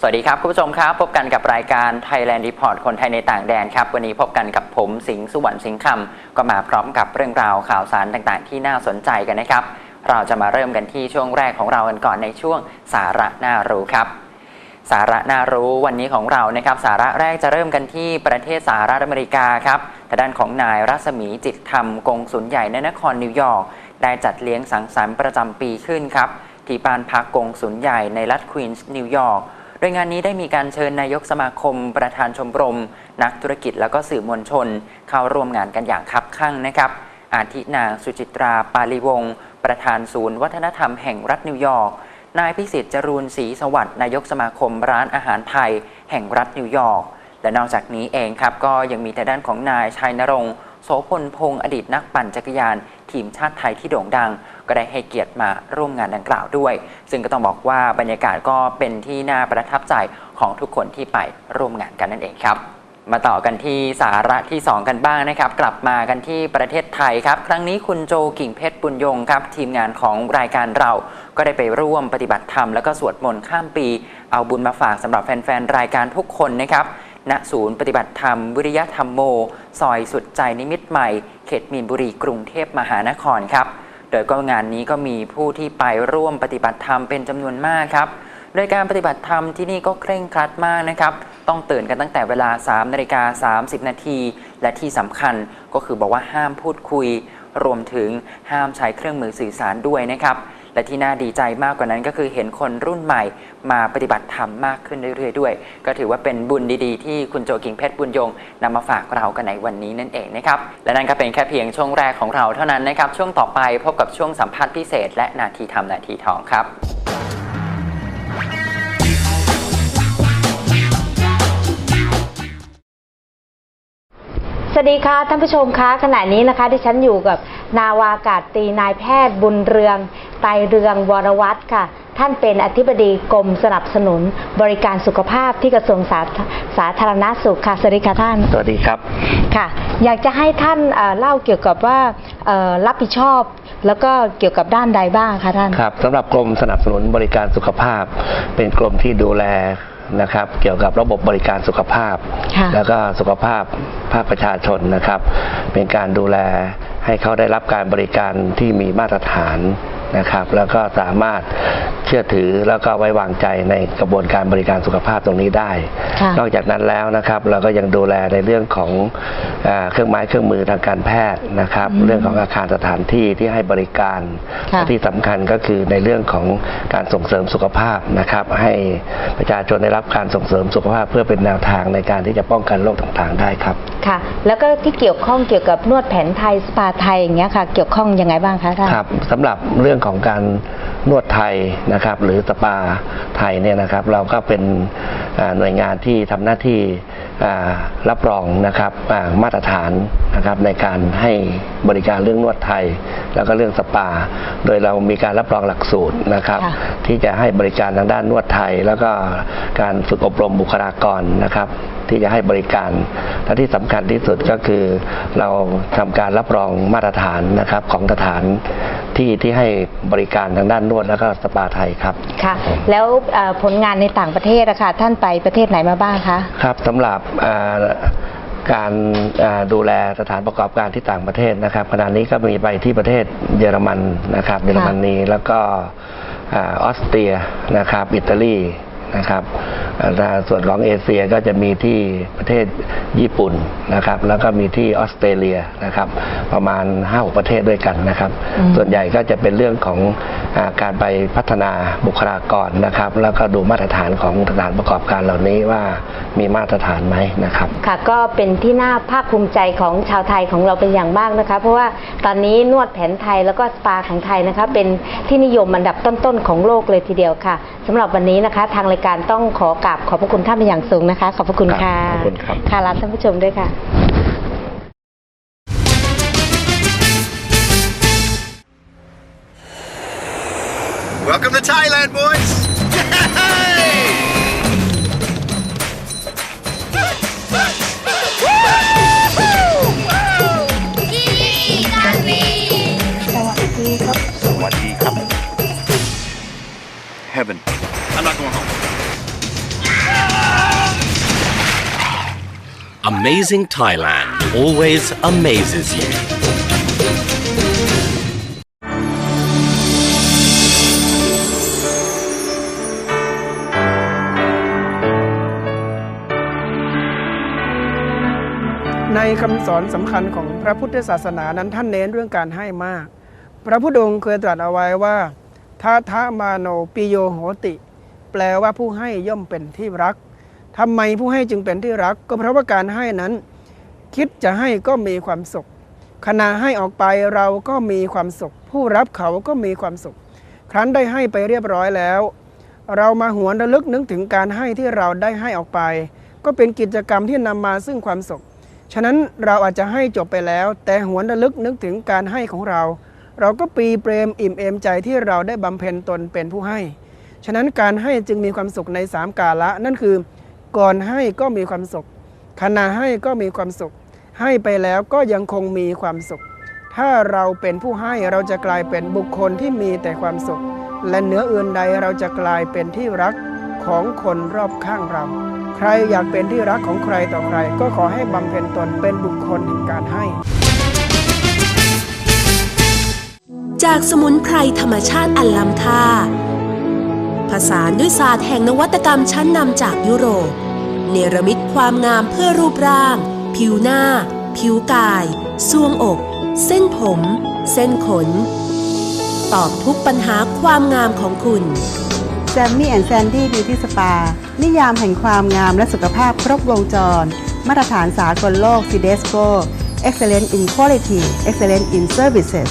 สวัสดีครับคุณผู้ชมครับ พบกันกับรายการ Thailand Report คนไทยในต่างแดนครับ วันนี้พบกันกับผมสิงห์สุวรรณสิงห์คำก็มาพร้อมกับเรื่องราวข่าวสารต่างๆ ที่น่าสนใจกันนะครับ เราจะมาเริ่มกันที่ช่วงแรกของเรากันก่อนในช่วงสาระน่ารู้ครับ สาระน่ารู้วันนี้ของเรานะครับ สาระแรกจะเริ่มกันที่ประเทศสหรัฐอเมริกาครับทางด้านของนายรัศมีจิตธรรมกงสุลใหญ่ในนครนิวยอร์กได้จัดเลี้ยงสังสรรค์ประจำปีขึ้นครับที่บ้านพักกงสุลใหญ่ในรัฐควีนส์นิวยอร์ก โดยงานนี้ได้มีการเชิญนายกสมาคม ประธานชมรม นักธุรกิจแล้วก็สื่อมวลชน เข้าร่วมงานกันอย่างคับคั่งนะครับ อาทินางสุจิตรา ปาลีวงศ์ประธานศูนย์ วัฒนธรรมแห่งรัฐนิวยอร์กนายพิสิทธิ์จรูนศรีสวัสดิ์นายกสมาคมร้านอาหารไทย แห่งรัฐนิวยอร์กและนอกจากนี้เองครับก็ยังมีแต่ด้านของนายชัยนรงค์โสพลพงศ์อดีตนักปั่นจักรยาน ทีมชาติไทยที่โด่งดัง ก็ได้ให้เกียรติมาร่วมงานดังกล่าวด้วย ซึ่งก็ต้องบอกว่าบรรยากาศก็เป็นที่น่าประทับใจของทุกคนที่ไปร่วมงานกันนั่นเองครับมาต่อกันที่สาระที่ 2 กันบ้างนะครับ กลับมากันที่ประเทศไทยครับ ครั้งนี้คุณโจกิ่งเพชรบุญยงครับ ทีมงานของรายการเราก็ได้ไปร่วมปฏิบัติธรรม แล้วก็สวดมนต์ข้ามปี เอาบุญมาฝากสำหรับแฟนๆ รายการทุกคนนะครับณศูนย์ปฏิบัติธรรม วิริยธรรมโม ซอยสุดใจนิมิตใหม่ เขตมีนบุรีกรุงเทพมหานครครับ โดยก็งานนี้ก็มีผู้ที่ไปร่วมปฏิบัติธรรมเป็นจำนวนมากครับโดยการปฏิบัติธรรมที่นี่ก็เคร่งครัดมากนะครับ ต้องตื่นกันตั้งแต่เวลา 3 นาฬิกา 30 นาที และที่สำคัญก็คือบอกว่าห้ามพูดคุย รวมถึงห้ามใช้เครื่องมือสื่อสารด้วยนะครับ และที่น่าดีใจมากกว่านั้นก็คือเห็นคนรุ่นใหม่มาปฏิบัติธรรมมากขึ้นเรื่อยๆด้วย ก็ถือว่าเป็นบุญดีๆ ที่คุณโจกิ่งเพชรบุญยงนำมาฝากเรากันในวันนี้นั่นเองนะครับและนั่นก็เป็นแค่เพียงช่วงแรกของเราเท่านั้นนะครับช่วงต่อไปพบกับช่วงสัมภาษณ์พิเศษ และนาทีทำนาทีทองครับ สวัสดีค่ะท่านผู้ชมคะขณะนี้นะคะที่ฉันอยู่กับนาวากาศตรีนายแพทย์บุญเรืองไตรเรืองวรวัตรค่ะ ท่านเป็นอธิบดีกรมสนับสนุน บริการสุขภาพที่กระทรวงสาธสาธารณสุขค่ะสวัสดีค่ะท่าน สวัสดีครับค่ะ อยากจะให้ท่านเอ่อเล่าเกี่ยวกับว่าเอ่อรับผิดชอบแล้วก็เกี่ยวกับด้านใดบ้างคะท่านครับสำหรับกรมสนับสนุนบริการสุขภาพ เป็นกรมที่ดูแล นะครับ เกี่ยวกับระบบบริการสุขภาพ ค่ะแล้วก็สุขภาพภาคประชาชนนะครับ เป็นการดูแลให้เขาได้รับการบริการที่มีมาตรฐานนะครับ แล้วก็สามารถเชื่อถือแล้วก็ไว้วางใจในกระบวนการบริการสุขภาพตรงนี้ได้ ค่ะ นอกจากนั้นแล้วนะครับ เราก็ยังดูแลในเรื่องของเออเครื่องไม้เครื่องมือทางการแพทย์นะครับอืมเรื่องของอาคารสถานที่ที่ให้บริการค่ะที่สำคัญก็คือในเรื่องของการส่งเสริมสุขภาพนะครับ ให้ประชาชนได้รับการส่งเสริมสุขภาพเพื่อเป็นแนวทางในการที่จะป้องกันโรคต่างๆได้ครับค่ะ แล้วก็ที่เกี่ยวข้องเกี่ยวกับนวดแผนไทยสปาไทยอย่างเงี้ยค่ะ เกี่ยวข้องยังไงบ้างคะท่านครับสำหรับเรื่องของการนวดไทยนะครับ หรือสปาไทยเนี่ยนะครับ เราก็เป็นอ่าหน่วยงานที่ทำหน้าที่อ่ารับรองนะครับอ่ามาตรฐานนะครับในการให้บริการเรื่องนวดไทย แล้วก็เรื่องสปา โดยเรามีการรับรองหลักสูตรนะครับค่ะที่จะให้บริการทางด้านนวดไทย แล้วก็การฝึกอบรมบุคลากรนะครับ ที่จะให้บริการ และที่สำคัญที่สุดก็คือ เราทำการรับรองมาตรฐานนะครับของสถานที่ที่ให้บริการทางด้านนวดแล้วก็สปาไทยครับค่ะ แล้วเอ่อผลงานในต่างประเทศอะค่ะท่านไปประเทศไหนมาบ้างคะครับสำหรับอ่าการอ่าดูแลสถานประกอบการที่ต่างประเทศนะครับขณะนี้ก็มีไปที่ประเทศเยอรมันนะครับ เยอรมนีแล้วก็อ่าออสเตรียนะครับ อิตาลี นะครับอ่าส่วนของเอเชียก็จะมีที่ประเทศญี่ปุ่นนะครับ แล้วก็มีที่ออสเตรเลียนะครับ ประมาณ5้าประเทศด้วยกันนะครับอืมส่วนใหญ่ก็จะเป็นเรื่องของอาการไปพัฒนาบุคลากรนะครับ แล้วก็ดูมาตรฐานของสถานประกอบการเหล่านี้ว่ามีมาตรฐานไหมนะครับ ค่ะก็เป็นที่น่าภาคภูมิใจของชาวไทยของเราเป็นอย่างมากนะคะ เพราะว่าตอนนี้นวดแผนไทยแล้วก็สปาของไทยนะคะเป็นที่นิยมอันดับต้นๆของโลกเลยทีเดียวค่ะสำหรับวันนี้นะคะทางรายการต้องขอกราบขอบพระคุณท่านเป็นอย่างสูงนะคะ ขอบพระคุณค่ะ ขอบคุณครับ ค่ะลาท่านผู้ชมด้วยค่ะ Welcome to Thailand, boys! Heaven. I'm not going home. Amazing Thailand always amazes you. ในคำสอนสำคัญของพระพุทธศาสนานั้นท่านเน้นเรื่องการให้มาก พระพุทธองค์เคยตรัสเอาไว้ว่าทาทามาโนปิโยโหติ แปลว่าผู้ให้ย่อมเป็นที่รัก ทำไมผู้ให้จึงเป็นที่รัก ก็เพราะว่าการให้นั้น คิดจะให้ก็มีความสุข ขณะให้ออกไปเราก็มีความสุข ผู้รับเขาก็มีความสุข ครั้นได้ให้ไปเรียบร้อยแล้ว เรามาหวนระลึกนึกถึงการให้ที่เราได้ให้ออกไป ก็เป็นกิจกรรมที่นำมาซึ่งความสุข ฉะนั้นเราอาจจะให้จบไปแล้ว แต่หวนระลึกนึกถึงการให้ของเรา เราก็ปีเปรมอิ่มเอมใจที่เราได้บำเพ็ญตนเป็นผู้ให้ ฉะนั้นการให้จึงมีความสุขในสามกาละนั่นคือ ก่อนให้ก็มีความสุข ขณะให้ก็มีความสุข ให้ไปแล้วก็ยังคงมีความสุข ถ้าเราเป็นผู้ให้เราจะกลายเป็นบุคคลที่มีแต่ความสุข และเหนืออื่นใดเราจะกลายเป็นที่รักของคนรอบข้างเรา ใครอยากเป็นที่รักของใครต่อใคร ก็ขอให้บำเพ็ญตนเป็นบุคคลแห่งการให้ จากสมุนไพรธรรมชาติอันล้ำค่าผสานด้วยศาสตร์แห่งนวัตกรรมชั้นนำจากยุโรป เนรมิตความงามเพื่อรูปร่าง ผิวหน้า ผิวกายซวงอก เส้นผม เส้นขน ตอบทุกปัญหาความงามของคุณแซมมี่แอนด์แซนดี้บิวตี้สปา นิยามแห่งความงามและสุขภาพครบวงจร มาตรฐานสากลโลก CDSCO Excellent in Quality Excellent in Services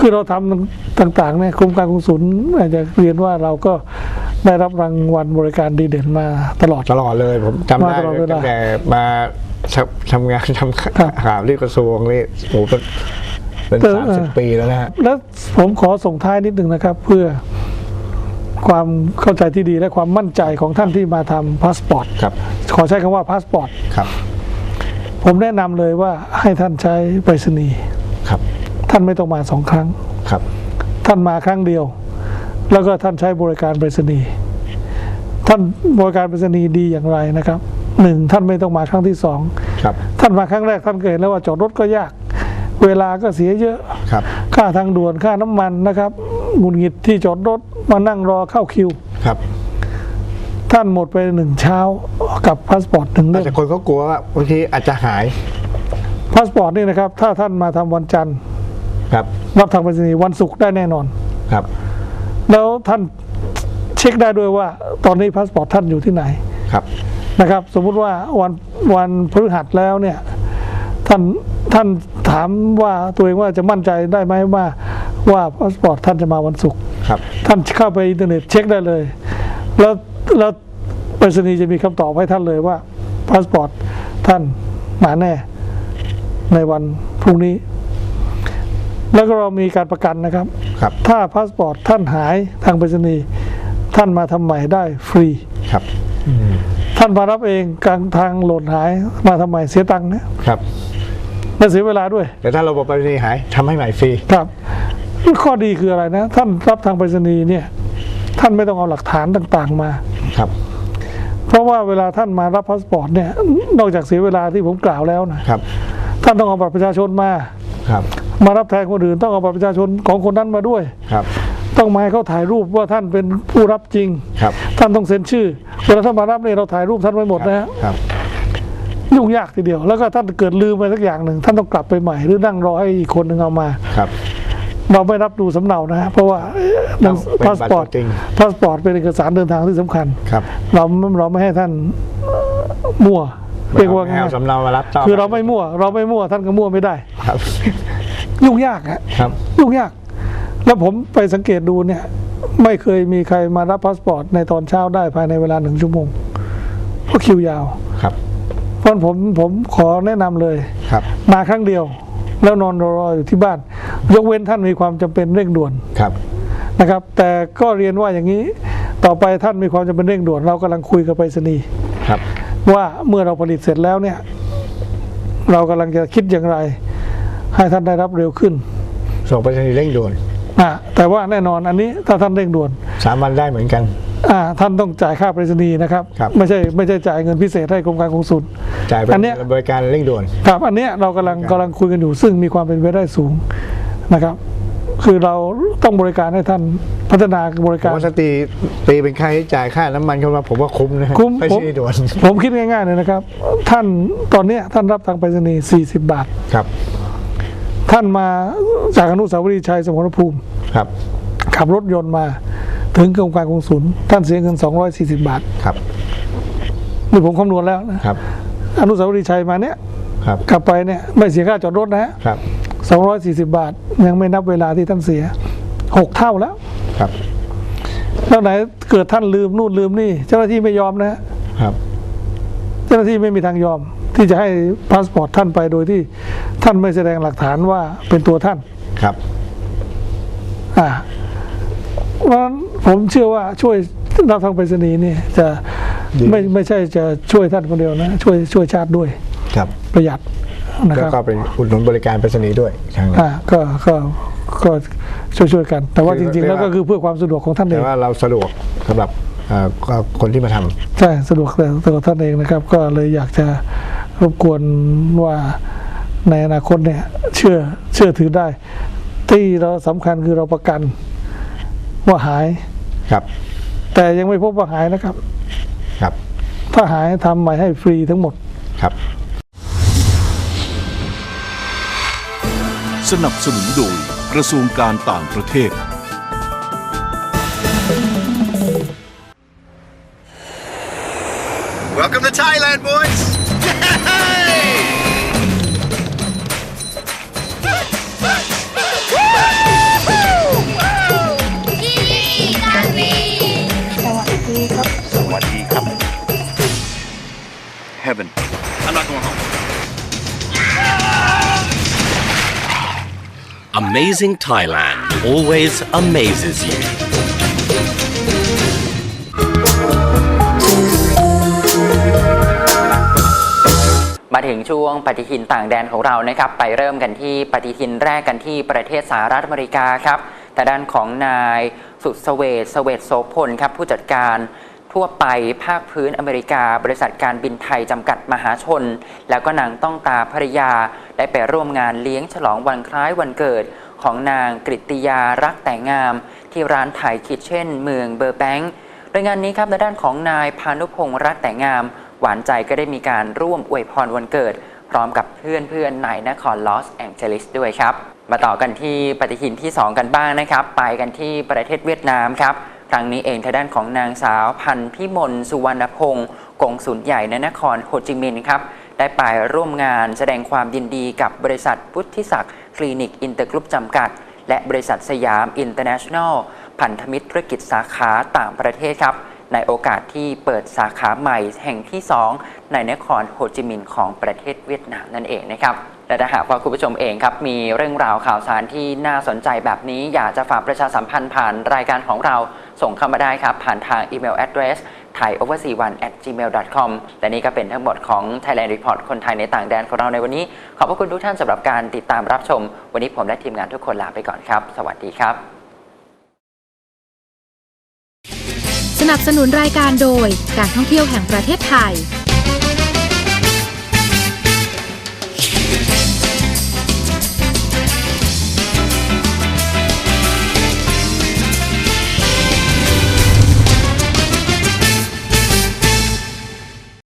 คือเราทำต่างๆเนี่ยกรมการกงสุลอาจจะเรียนว่าเราก็ได้รับรางวัลบริการดีเด่นมาตลอด ตลอดเลยผมจำได้มาตลอดเวลาตั้งแต่มาทำทำงานทำครับข่าวที่กระทรวงนี่โอ้โหเป็นเป็นเออสามสิบเออปีแล้วนะฮะแล้วผมขอส่งท้ายนิดหนึ่งนะครับ เพื่อความเข้าใจที่ดีและความมั่นใจของท่านที่มาทำพาสปอร์ตครับ ขอใช้คำว่าพาสปอร์ตครับ ผมแนะนำเลยว่าให้ท่านใช้ไปรษณีย์ครับ ท่านไม่ต้องมาสองครั้งครับ ท่านมาครั้งเดียว แล้วก็ท่านใช้บริการไปรษณีย์ท่านบริการไปรษณีย์ดีอย่างไรนะครับหนึ่งท่านไม่ต้องมาครั้งที่สองครับ ท่านมาครั้งแรกท่านก็เห็นแล้วว่าจอดรถก็ยาก เวลาก็เสียเยอะครับ ค่าทางด่วนค่าน้ำมันนะครับหงุดหงิดที่จอดรถมานั่งรอเข้าคิวครับ ท่านหมดไปหนึ่งเช้ากับพาสปอร์ตหนึ่งอาเล่จมจะคนเขากลัวว่าบางทีอาจจะหายพาสปอร์ตนี่นะครับ ถ้าท่านมาทำวันจันทร์ ครับรับทางไปรษณีย์วันศุกร์ได้แน่นอน ครับ แล้วท่านเช็คได้ด้วยว่า ตอนนี้พาสปอร์ตท่านอยู่ที่ไหนครับ นะครับ สมมุติว่าวันวันพฤหัสแล้วเนี่ยท่านท่านถามว่าตัวเองว่าจะมั่นใจได้ไหมว่าว่าพาสปอร์ตท่านจะมาวันศุกร์ครับ ท่านเข้าไปอินเทอร์เน็ตเช็คได้เลย แล้วแล้วไปรษณีย์จะมีคำตอบให้ท่านเลยว่าพาสปอร์ตท่านมาแน่ในวันพรุ่งนี้ แล้วก็เรามีการประกันนะครับ ครับถ้าพาสปอร์ตท่านหายทางไปรษณีย์ท่านมาทำใหม่ได้ฟรี ครับท่านมารับเองกลางทางหล่นหายมาทำใหม่เสียตังค์นะครับ และเสียเวลาด้วย แต่ถ้าระบบไปรษณีย์หายทำให้ใหม่ฟรี ครับ ข้อดีคืออะไรนะ ท่านรับทางไปรษณีย์เนี่ย ท่านไม่ต้องเอาหลักฐานต่างๆมา ครับ เพราะว่าเวลาท่านมารับพาสปอร์ตเนี่ย นอกจากเสียเวลาที่ผมกล่าวแล้วนะ ครับ ท่านต้องเอาบัตรประชาชนมา ครับ มารับแทนคนอื่นต้องเอาบัตรประชาชนของคนนั้นมาด้วยครับ ต้องมาให้เขาถ่ายรูปว่าท่านเป็นผู้รับจริง ครับท่านต้องเซ็นชื่อเวลาท่านมารับเนี่ยเราถ่ายรูปท่านไว้หมดนะฮะครับ ยุ่งยากทีเดียว แล้วก็ท่านเกิดลืมไปสักอย่างหนึ่งท่านต้องกลับไปใหม่หรือนั่งรอให้อีกคนหนึ่งเอามา ครับ เราไม่รับดูสำเนานะฮะเพราะว่าหนังต้องเป็นพาสปอร์ตบัตรตัวจริง พาสปอร์ตเป็นเอกสารเดินทางที่สำคัญ ครับเราเราไม่ให้ท่านมั่วเรียกว่าไม่ไงเอาสำเนามารับต้องคือเราไม่มั่ว เราไม่มั่วท่านก็มั่วไม่ได้ ครับ ยุ่งยากฮะครับ ยุ่งยาก แล้วผมไปสังเกตดูเนี่ย ไม่เคยมีใครมารับพาสปอร์ตในตอนเช้าได้ภายในเวลาหนึ่งชั่วโมงเพราะคิวยาวครับเพราะฉะนั้นผมผมขอแนะนำเลยครับ มาครั้งเดียว แล้วนอนรออยู่ที่บ้าน ยกเว้นท่านมีความจำเป็นเร่งด่วนครับนะครับ แต่ก็เรียนว่าอย่างนี้ต่อไปท่านมีความจำเป็นเร่งด่วน เรากำลังคุยกับไปรษณีย์ครับว่าเมื่อเราผลิตเสร็จแล้วเนี่ย เรากำลังจะคิดอย่างไร ให้ท่านได้รับเร็วขึ้นส่งไปรษณีย์เร่งด่วนอะแต่ว่าแน่นอนอันนี้ถ้าท่านเร่งด่วนสามวันได้เหมือนกันอ่าท่านต้องจ่ายค่าไปรษณีย์นะครับ ครับไม่ใช่ไม่ใช่จ่ายเงินพิเศษให้กรมการกงสุล จ่ายเป็อันนเนี้ย บริการเร่งด่วน ครับอันเนี้ยเรากำลังกำลังคุยกันอยู่ซึ่งมีความเป็นไปได้สูงนะครับ คือเราต้องบริการให้ท่านพัฒนาบริผการมว่าสตีตีเป็นค่าใช้จ่ายค่าน้ำมันเข้ามาผมว่าคุ้มนะฮะคุ้มไปรผษมณีย์ด่วนผมคิดง่ายๆเลยนะครับ ท่านตอนเนี้ยท่านรับทางไปรษณีย์40 บาท ครับ ท่านมาจากอนุสาวรีย์ชัยสมรภูมิ ครับ ขับรถยนต์มา ถึงกรมการกงสุลท่านเสียเงิน 240 บาทครับนี่ผมคำนวณแล้วนะครับ อนุสาวรีย์ชัยมาเนี้ยครับ กลับไปเนี่ยไม่เสียค่าจอดรถนะฮะครับ 240 บาท ยังไม่นับเวลาที่ท่านเสียหกเท่าแล้ว ครับ แล้วไหนเกิดท่านลืมนู่นลืมนี่ เจ้าหน้าที่ไม่ยอมนะฮะครับ เจ้าหน้าที่ไม่มีทางยอม ที่จะให้พาสปอร์ตท่านไปโดยที่ ท่านไม่แสดงหลักฐานว่าเป็นตัวท่านครับอ่าเพราะฉะนั้นผมเชื่อว่าช่วยรับทางไปรษณีย์นี่จะดี ไม่ไม่ใช่จะช่วยท่านคนเดียวนะ ช่วยช่วยชาติด้วยครับประหยัดนะแล้วครับ ก็เป็นอุดหนุนบริการไปรษณีย์ด้วยทางอ่าก็ก็ก็ช่วยช่วยๆกัน แต่ว่าคืจอริงๆแล้วเรียกว่า ก็คือเพื่อความสะดวกของท่านเอแต่งว่าเราสะดวกสำหรับเอ่อก็คนที่มาทำ ใช่สะดวกแต่ตัวท่านเองนะครับ ก็เลยอยากจะรบกวนว่า ในอนาคตเนี่ยเชื่อเชื่อถือได้ ที่เราสำคัญคือเราประกันว่าหาย ครับ แต่ยังไม่พบว่าหายนะครับ ครับ ถ้าหายทำใหม่ให้ฟรีทั้งหมด ครับ สนับสนุนโดยกระทรวงการต่างประเทศ Welcome to Thailand, boys! Heaven I'm not going home. Amazing Thailand always amazes you. มาถึงช่วงปฏิทินต่างแดนของเรานะครับ ไปเริ่มกันที่ปฏิทินแรกกันที่ประเทศสหรัฐอเมริกาครับแต่ด้านของนายสุดสเวทสเวทโสพลครับผู้จัดการ ทั่วไปภาคพื้นอเมริกา บริษัทการบินไทยจำกัดมหาชน แล้วก็นางต้องตาภรรยา ได้ไปร่วมงานเลี้ยงฉลองวันคล้ายวันเกิด ของนางกริตติยารักแต่งงาม ที่ร้านไทยคิดเช่น เมืองเบอร์แบงค์โดยงานนี้ครับในด้านของนายพานุพงษ์รักแต่งงาม หวานใจก็ได้มีการร่วมอวยพรวันเกิด พร้อมกับเพื่อนๆในนครลอสแองเจลิสด้วยครับ มาต่อกันที่ปฏิทินที่ 2 กันบ้างนะครับ ไปกันที่ประเทศเวียดนามครับ ครั้งนี้เองทางด้านของนางสาวพันธ์พิมลสุวรรณพงศ์กงสุลใหญ่ในนครโฮจิมินห์ครับได้ไปร่วมงานแสดงความยินดีกับบริษัทพุทธิศักดิ์คลินิกอินเตอร์กรุ๊ปจำกัด และบริษัทสยามอินเตอร์เนชั่นแนลพันธมิตรธุรกิจสาขาต่างประเทศครับ ในโอกาสที่เปิดสาขาใหม่แห่งที่ 2 ในนครโฮจิมินห์ของประเทศเวียดนามนั่นเองนะครับและถ้าหากว่าคุณผู้ชมเองครับมีเรื่องราวข่าวสารที่น่าสนใจแบบนี้ อยากจะฝากประชาสัมพันธ์ผ่านรายการของเรา ส่งเข้ามาได้ครับ ผ่านทางอีเมล address thaioverc1 at gmail.com และนี่ก็เป็นทั้งหมดของ Thailand Report คนไทยในต่างแดนของเราในวันนี้ ขอบพระคุณทุกท่านสำหรับการติดตามรับชม วันนี้ผมและทีมงานทุกคนลาไปก่อนครับ สวัสดีครับ สนับสนุนรายการโดยการท่องเที่ยวแห่งประเทศไทย